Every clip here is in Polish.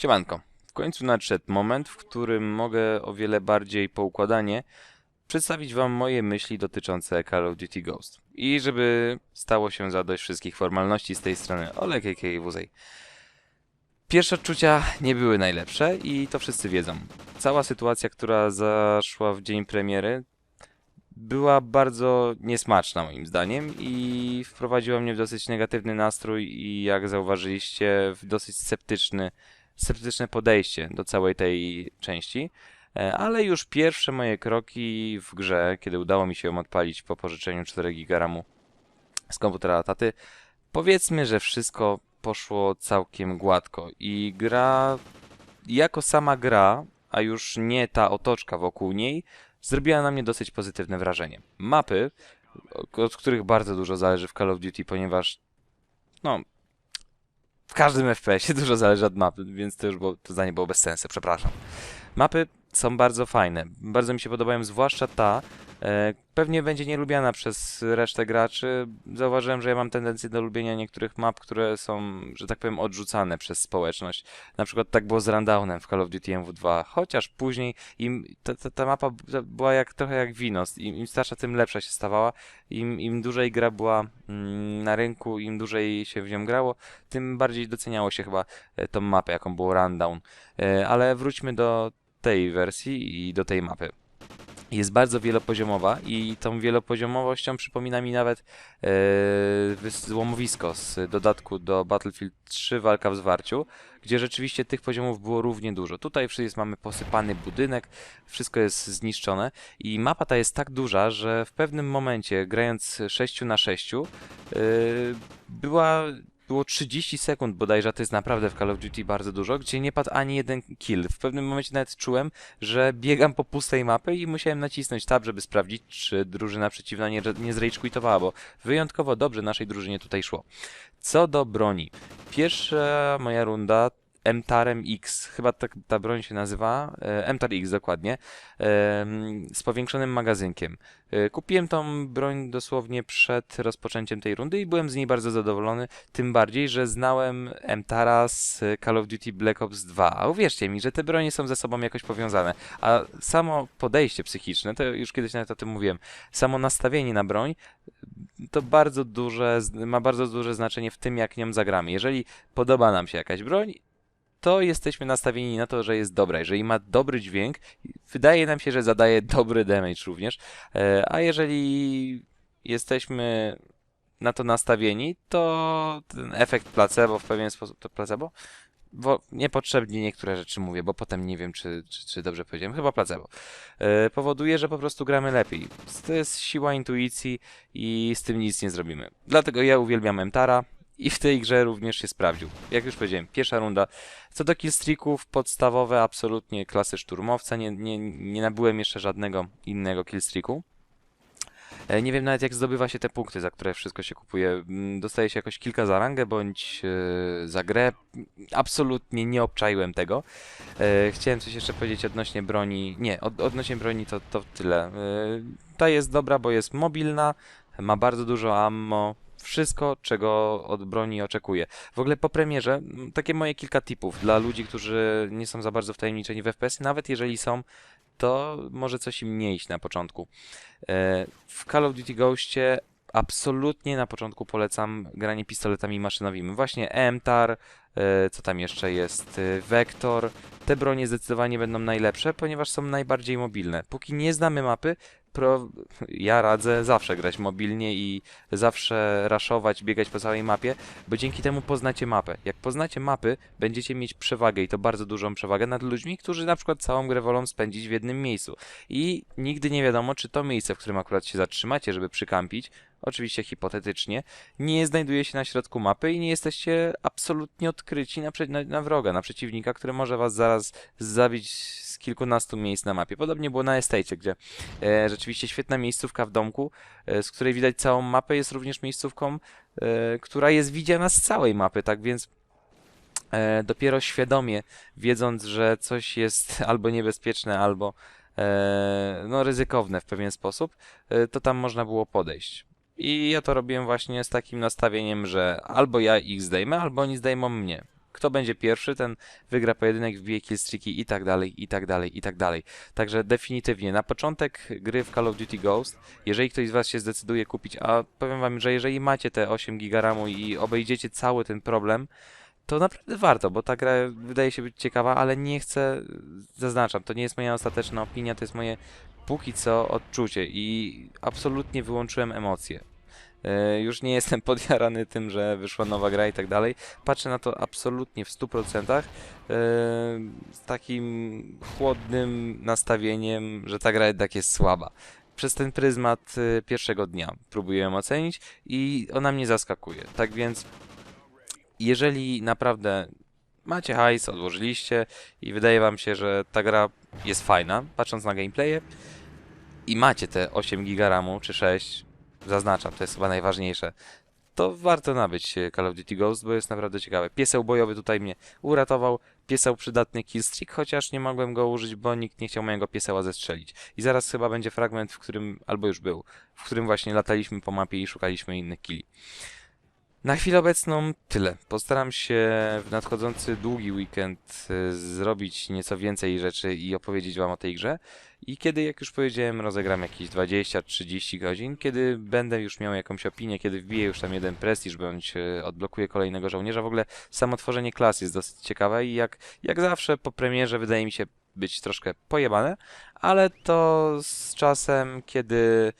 Siemanko. W końcu nadszedł moment, w którym mogę o wiele bardziej poukładanie przedstawić Wam moje myśli dotyczące Call of Duty Ghost. I żeby stało się zadość wszystkich formalności z tej strony, Olek a.k.a. Wuzej. Pierwsze odczucia nie były najlepsze i to wszyscy wiedzą. Cała sytuacja, która zaszła w dzień premiery, była bardzo niesmaczna moim zdaniem i wprowadziła mnie w dosyć negatywny nastrój i jak zauważyliście w dosyć sceptyczny, sceptyczne podejście do całej tej części. E, Ale już pierwsze moje kroki w grze, kiedy udało mi się ją odpalić po pożyczeniu 4 GB z komputera taty, powiedzmy, że wszystko poszło całkiem gładko i gra jako sama gra, a już nie ta otoczka wokół niej, zrobiła na mnie dosyć pozytywne wrażenie. Mapy, od których bardzo dużo zależy w Call of Duty, ponieważ no w każdym FPS-ie dużo zależy od mapy, więc to już było, to zdanie było bez sensu, przepraszam. Mapy są bardzo fajne, bardzo mi się podobają, zwłaszcza ta, e, pewnie będzie nielubiana przez resztę graczy. Zauważyłem, że ja mam tendencję do lubienia niektórych map, które są, że tak powiem, odrzucane przez społeczność. Na przykład tak było z Rundownem w Call of Duty MW2, chociaż później im ta, ta, ta mapa była jak, trochę jak wino. Im, im starsza, tym lepsza się stawała. Im, im dłużej gra była mm, na rynku, im dłużej się w nią grało, tym bardziej doceniało się chyba e, tą mapę, jaką było Rundown. E, Ale wróćmy do tej wersji i do tej mapy. Jest bardzo wielopoziomowa i tą wielopoziomowością przypomina mi nawet e, wys- złomowisko z dodatku do Battlefield 3 Walka w Zwarciu, gdzie rzeczywiście tych poziomów było równie dużo. Tutaj jest, mamy posypany budynek, wszystko jest zniszczone i mapa ta jest tak duża, że w pewnym momencie grając 6 na 6 yy, była było 30 sekund bodajże, to jest naprawdę w Call of Duty bardzo dużo, gdzie nie padł ani jeden kill. W pewnym momencie nawet czułem, że biegam po pustej mapy i musiałem nacisnąć tab, żeby sprawdzić, czy drużyna przeciwna nie, nie bo wyjątkowo dobrze naszej drużynie tutaj szło. Co do broni. Pierwsza moja runda MTARem X, chyba tak ta broń się nazywa, e, MTAR X dokładnie, z powiększonym magazynkiem. E, Kupiłem tą broń dosłownie przed rozpoczęciem tej rundy i byłem z niej bardzo zadowolony, tym bardziej, że znałem MTARa z Call of Duty Black Ops 2. A uwierzcie mi, że te bronie są ze sobą jakoś powiązane. A samo podejście psychiczne, to już kiedyś nawet o tym mówiłem, samo nastawienie na broń to bardzo duże, ma bardzo duże znaczenie w tym, jak nią zagramy. Jeżeli podoba nam się jakaś broń, to jesteśmy nastawieni na to, że jest dobra. Jeżeli ma dobry dźwięk, wydaje nam się, że zadaje dobry damage również. E, A jeżeli jesteśmy na to nastawieni, to ten efekt placebo w pewien sposób to placebo? Bo niepotrzebnie niektóre rzeczy mówię, bo potem nie wiem, czy, czy, czy dobrze powiedziałem. Chyba placebo. E, powoduje, że po prostu gramy lepiej. To jest siła intuicji i z tym nic nie zrobimy. Dlatego ja uwielbiam Emtara i w tej grze również się sprawdził. Jak już powiedziałem, pierwsza runda. Co do killstreaków, podstawowe absolutnie klasy szturmowca. Nie, nie, nie nabyłem jeszcze żadnego innego killstreaku. E, Nie wiem nawet jak zdobywa się te punkty, za które wszystko się kupuje. Mm, Dostaje się jakoś kilka za rangę bądź e, za grę. Absolutnie nie obczaiłem tego. E, chciałem coś jeszcze powiedzieć odnośnie broni. Nie, od, odnośnie broni to, to tyle. Ta jest dobra, bo jest mobilna, ma bardzo dużo ammo. Wszystko, czego od broni oczekuję. W ogóle po premierze, takie moje kilka tipów dla ludzi, którzy nie są za bardzo wtajemniczeni w FPS, nawet jeżeli są, to może coś im nie iść na początku. E, W Call of Duty Ghostie absolutnie na początku polecam granie pistoletami maszynowymi. Właśnie EMTAR, e, co tam jeszcze jest, e, Vector. Te bronie zdecydowanie będą najlepsze, ponieważ są najbardziej mobilne. Póki nie znamy mapy, pro... ja radzę zawsze grać mobilnie i zawsze raszować, biegać po całej mapie, bo dzięki temu poznacie mapę. Jak poznacie mapy, będziecie mieć przewagę i to bardzo dużą przewagę nad ludźmi, którzy na przykład całą grę wolą spędzić w jednym miejscu. I nigdy nie wiadomo, czy to miejsce, w którym akurat się zatrzymacie, żeby przykampić, oczywiście hipotetycznie, nie znajduje się na środku mapy i nie jesteście absolutnie odkryci na, na, na wroga, na przeciwnika, który może was zaraz zabić z kilkunastu miejsc na mapie. Podobnie było na Estate, gdzie e, rzeczywiście świetna miejscówka w domku, e, z której widać całą mapę, jest również miejscówką, e, która jest widziana z całej mapy, tak więc e, dopiero świadomie, wiedząc, że coś jest albo niebezpieczne, albo e, no, ryzykowne w pewien sposób, e, to tam można było podejść. I ja to robiłem właśnie z takim nastawieniem, że albo ja ich zdejmę, albo oni zdejmą mnie. Kto będzie pierwszy, ten wygra pojedynek, wbije killstreaki i tak dalej, i tak dalej, i tak dalej. Także definitywnie, na początek gry w Call of Duty Ghost, jeżeli ktoś z Was się zdecyduje kupić, a powiem Wam, że jeżeli macie te 8 GB RAMu i obejdziecie cały ten problem, to naprawdę warto, bo ta gra wydaje się być ciekawa, ale nie chcę, zaznaczam, to nie jest moja ostateczna opinia, to jest moje póki co odczucie i absolutnie wyłączyłem emocje. E, Już nie jestem podjarany tym, że wyszła nowa gra i tak dalej. Patrzę na to absolutnie w 100% e, z takim chłodnym nastawieniem, że ta gra jednak jest słaba. Przez ten pryzmat e, pierwszego dnia próbuję ją ocenić i ona mnie zaskakuje. Tak więc jeżeli naprawdę macie hajs, odłożyliście i wydaje wam się, że ta gra jest fajna, patrząc na gameplaye i macie te 8 GB RAMu czy 6, zaznaczam, to jest chyba najważniejsze, to warto nabyć Call of Duty Ghost, bo jest naprawdę ciekawe. Pieseł bojowy tutaj mnie uratował, pieseł przydatny killstreak, chociaż nie mogłem go użyć, bo nikt nie chciał mojego pieseła zestrzelić. I zaraz chyba będzie fragment, w którym, albo już był, w którym właśnie lataliśmy po mapie i szukaliśmy innych killi. Na chwilę obecną tyle. Postaram się w nadchodzący długi weekend y, zrobić nieco więcej rzeczy i opowiedzieć Wam o tej grze. I kiedy, jak już powiedziałem, rozegram jakieś 20-30 godzin, kiedy będę już miał jakąś opinię, kiedy wbiję już tam jeden prestiż, bądź y, odblokuję kolejnego żołnierza. W ogóle samo tworzenie klas jest dosyć ciekawe i jak, jak zawsze po premierze wydaje mi się być troszkę pojebane, ale to z czasem, kiedy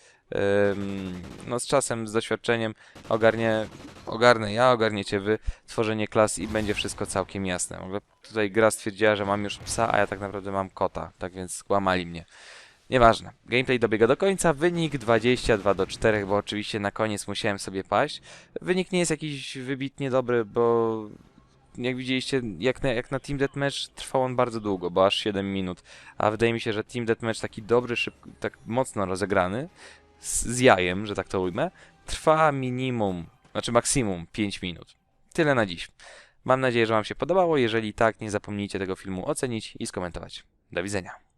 no z czasem, z doświadczeniem ogarnie, ogarnę ja, ogarniecie wy tworzenie klas i będzie wszystko całkiem jasne. W ogóle tutaj gra stwierdziła, że mam już psa, a ja tak naprawdę mam kota, tak więc skłamali mnie. Nieważne. Gameplay dobiega do końca. Wynik 22 do 4, bo oczywiście na koniec musiałem sobie paść. Wynik nie jest jakiś wybitnie dobry, bo jak widzieliście, jak na, jak na Team Deathmatch trwał on bardzo długo, bo aż 7 minut. A wydaje mi się, że Team Deathmatch taki dobry, szybko, tak mocno rozegrany, z, z jajem, że tak to ujmę, trwa minimum, znaczy maksimum 5 minut. Tyle na dziś. Mam nadzieję, że Wam się podobało. Jeżeli tak, nie zapomnijcie tego filmu ocenić i skomentować. Do widzenia.